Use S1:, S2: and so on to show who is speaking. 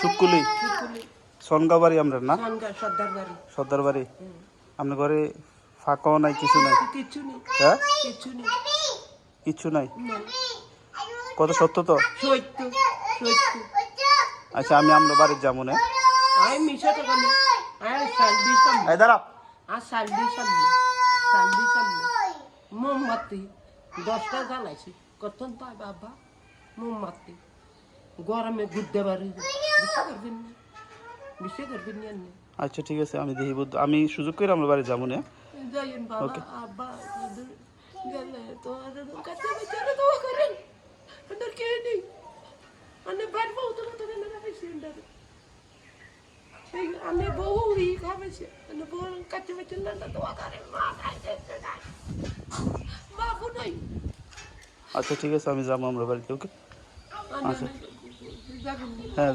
S1: সুকুলি
S2: শুকুলি
S1: সনগাঁও বাড়ি আমরা না?
S2: সনগা সর্দার বাড়ি
S1: আপনার ঘরে ফাঁকাও নাই কিছু নাই? হ্যাঁ?
S2: কিচ্ছু নেই।
S1: কত সত্য তো? আচ্ছা আমি আমরা বাড়ির যাব না। দাঁড়া
S2: মোমবাতি। দশটা জ্বালাইছি। পায় বাবা? মোমবাতি। গরমে ঘুরতে পারি করবেন না? আপনি?
S1: আচ্ছা ঠিক আছে আমি দেখি বুদ্ধ আমি সুযোগ করে আমরা বাড়ি যাব না।
S2: যাইন বাবা
S1: Okay.
S2: আব্বা যদি গেলে তো আর কাছে বিচারে দোয়া করেন নেই? আনে বাইর বহু তো তো না রাখছি আন্ডার এই আনে ই খাবেছে আনে কাছে বিচারে না দোয়া করেন মা খাইতে না নাই।
S1: আচ্ছা ঠিক আছে আমি যাব আমরা বাড়িতে ওকে?
S2: যাবেন
S1: হ্যাঁ